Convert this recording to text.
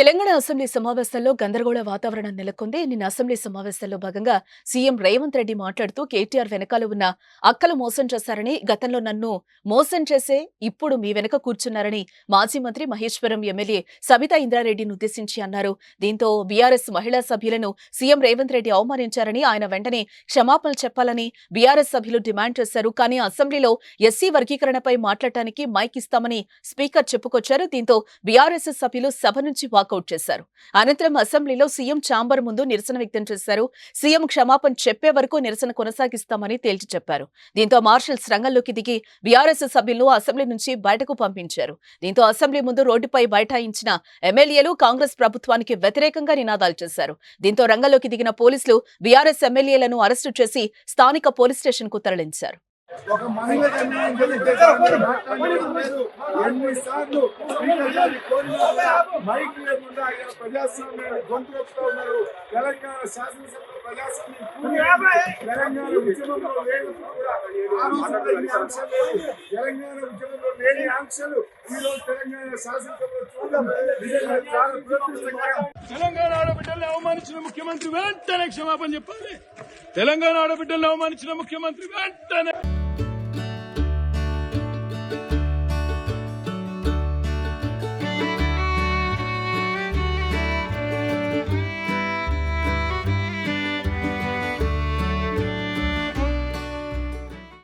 Telangana assembly సమావేశాల్లో గందరగోళ వాతావరణం నెలకొంది. నిన్న అసెంబ్లీ సమావేశాల్లో భాగంగా సీఎం రేవంత్ రెడ్డి మాట్లాడుతూ కేటీఆర్ వెనకాల ఉన్న అక్కలు మోసం చేశారని గతంలో నన్ను మోసం చేసే ఇప్పుడు మీ వెనక కూర్చున్నారని మాజీ మంత్రి మహేశ్వరం ఎమ్మెల్యే సబితా ఇంద్రారెడ్డిని ఉద్దేశించి అన్నారు. దీంతో బీఆర్ఎస్ మహిళా సభ్యులను సీఎం రేవంత్ రెడ్డి అవమానించారని ఆయన వెంటనే క్షమాపణలు చెప్పాలని బీఆర్ఎస్ సభ్యులు డిమాండ్ చేశారు. కానీ అసెంబ్లీలో ఎస్సీ వర్గీకరణపై మాట్లాడటానికి మైక్ ఇస్తామని స్పీకర్ చెప్పుకొచ్చారు. దీంతో బీఆర్ఎస్ సభ్యులు సభ నుంచి వాకౌట్ చేశారు. అనంతరం అసెంబ్లీలో సీఎం ఛాంబర్ ముందు నిరసన వ్యక్తం చేశారు. సీఎం క్షమాపణ చెప్పే వరకు నిరసన కొనసాగిస్తామని తేల్చి చెప్పారు. దీంతో మార్షల్స్ రంగంలోకి దిగి బీఆర్ఎస్ సభ్యులను అసెంబ్లీ నుంచి బయటకు పంపించారు. దీంతో అసెంబ్లీ ముందు రోడ్డుపై బైఠాయించిన ఎమ్మెల్యేలు కాంగ్రెస్ ప్రభుత్వానికి వ్యతిరేకంగా నినాదాలు చేశారు. దీంతో రంగంలోకి దిగిన పోలీసులు బీఆర్ఎస్ ఎమ్మెల్యేలను అరెస్టు చేసి స్థానిక పోలీస్ స్టేషన్కు తరలించారు. ఒక మహిళ ఎన్నిసార్లు మైక్ లేకుండా ఆయన ప్రజాస్వామ్యాన్ని ఉన్నారు. తెలంగాణ శాసనసభ ప్రజాస్వామ్యం తెలంగాణ ఉద్యమంలో లేనప్పుడు కూడా ఆంక్షలు తెలంగాణ ఉద్యమంలో లేని ఆంక్షలు ఈ రోజు తెలంగాణ శాసనసభలో చూడడం తెలంగాణ ఆడబిడ్డల్ని అవమానించిన ముఖ్యమంత్రి వెంటనే క్షమాపణ చెప్పాలి. తెలంగాణ ఆడబిడ్డల్ని అవమానించిన ముఖ్యమంత్రి వెంటనే